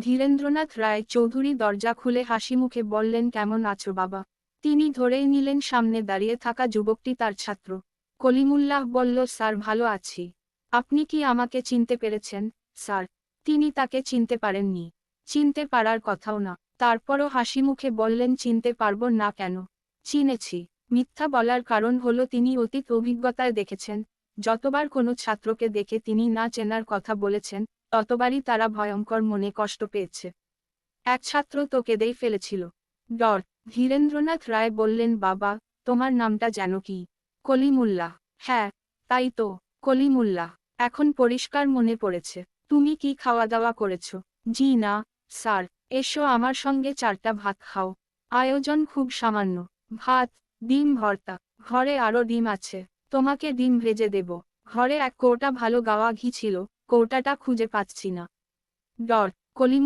ধীরেন্দ্রনাথ রায় চৌধুরী দরজা খুলে হাসি মুখে বললেন, কেমন আছো বাবা? তিনি ধরেই নিলেন, সামনে দাঁড়িয়ে থাকা যুবকটি তার ছাত্র। কলিমুল্লাহ বলল, স্যার, ভালো আছি। আপনি কি আমাকে চিনতে পেরেছেন? স্যার, তিনি তাকে চিনতে পারেননি। চিনতে পারার কথাও না। তারপরও হাসি মুখে বললেন, চিনতে পারব না কেন? চিনেছি। মিথ্যা বলার কারণ হলো তিনি অতীত অভিজ্ঞতায় দেখেছেন। যতবার কোনো ছাত্রকে দেখে তিনি না চেনার কথা বলেছেন ততবারই তারা ভয়ঙ্কর মনে কষ্ট পেয়েছে। এক ছাত্র তো কেঁদেই ফেলেছিল। ডর, ধীরেন্দ্রনাথ রায় বললেন, বাবা, তোমার নামটা যেন কি? কলিমুল্লাহ। হ্যাঁ তাই তো, কলিমুল্লাহ। এখন পরিষ্কার মনে পড়েছে। তুমি কি খাওয়া দাওয়া করেছ? জি না, স্যার। এসো আমার সঙ্গে চারটা ভাত খাও। আয়োজন খুব সামান্য। ভাত, ডিম ভর্তা। ঘরে আরও ডিম আছে। তোমাকে ডিম ভেজে দেব। ঘরে এক কৌটা ভালো গাওয়া ঘি ছিল। কৌটাটা খুঁজে পাচ্ছি না। ডট কলিম